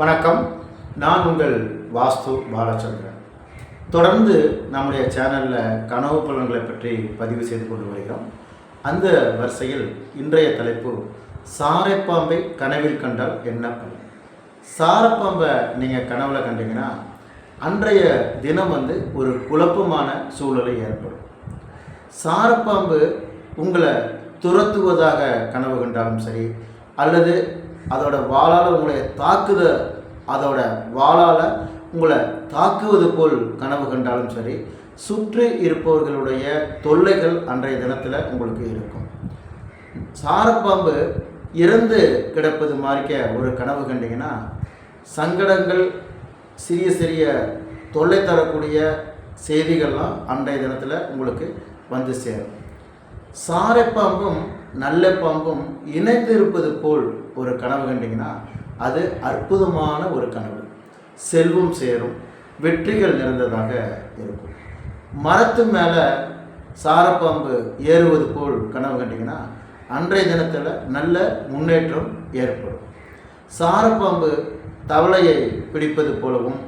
வணக்கம். நான் உங்கள் வாஸ்து பாலச்சந்திரன். தொடர்ந்து நம்முடைய சேனலில் கனவு பலன்களை பற்றி பதிவு செய்து கொண்டு வருகிறோம். அந்த வரிசையில் இன்றைய தலைப்பு சாரைப்பாம்பை கனவில் கண்டால் என்ன பலன்? சாரப்பாம்பை நீங்கள் கனவுல கண்டீங்கன்னா அன்றைய தினம் வந்து ஒரு குழப்பமான சூழலை ஏற்படும். சாரப்பாம்பு உங்களை துரத்துவதாக கனவு கண்டாலும் சரி அல்லது அதோட வாளால் உங்களை தாக்குத அதோட வாளால் உங்களை தாக்குவது போல் கனவு கண்டாலும் சரி சுற்றி இருப்பவர்களுடைய தொல்லைகள் அன்றைய தினத்தில் உங்களுக்கு இருக்கும். சாரப்பாம்பு இறந்து கிடப்பது மாதிரிக்க ஒரு கனவு கண்டிங்கன்னா சங்கடங்கள் சிறிய சிறிய தொல்லை தரக்கூடிய செய்திகள்லாம் அன்றைய தினத்தில் உங்களுக்கு வந்து சேரும். சாரப்பாம்பும் நல்ல பாம்பும் இணைந்து இருப்பது போல் ஒரு கனவு கண்டிங்கன்னா அது அற்புதமான ஒரு கனவு. செல்வம் சேரும் வெற்றிகள் நிறைந்ததாக இருக்கும். மரத்து மேலே சாரப்பாம்பு ஏறுவது போல் கனவு கண்டிங்கன்னா அன்றைய தினத்தில் நல்ல முன்னேற்றம் ஏற்படும். சாரப்பாம்பு தவளையை பிடிப்பது போலவும்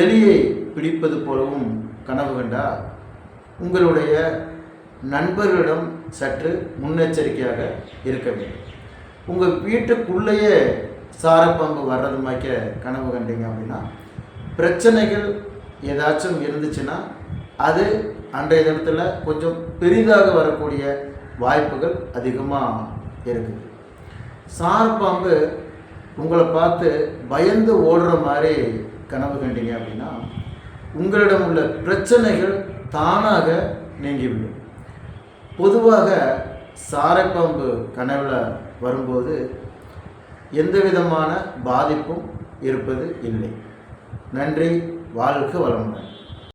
எலியை பிடிப்பது போலவும் கனவு கண்டால் உங்களுடைய நண்பர்களிடம் சற்று முன்னெச்சரிக்கையாக இருக்க வேண்டும். உங்கள் வீட்டுக்குள்ளேயே சாரப்பாம்பு வர்றதுமாய்க்க கனவு கண்டீங்க அப்படின்னா பிரச்சனைகள் ஏதாச்சும் இருந்துச்சுன்னா அது அன்றைய தினத்தில் கொஞ்சம் பெரிதாக வரக்கூடிய வாய்ப்புகள் அதிகமாக இருக்குது சாரப்பாம்பு உங்களை பார்த்து பயந்து ஓடுற மாதிரி கனவு கண்டீங்க அப்படின்னா உங்களிடம் உள்ள பிரச்சனைகள் தானாக நீங்கிவிடும். பொதுவாக சாரப்பாம்பு கனவில் வரும்போது எந்த விதமான பாதிப்பும் இருப்பது இல்லை. நன்றி வாழ்க வளமுடன்.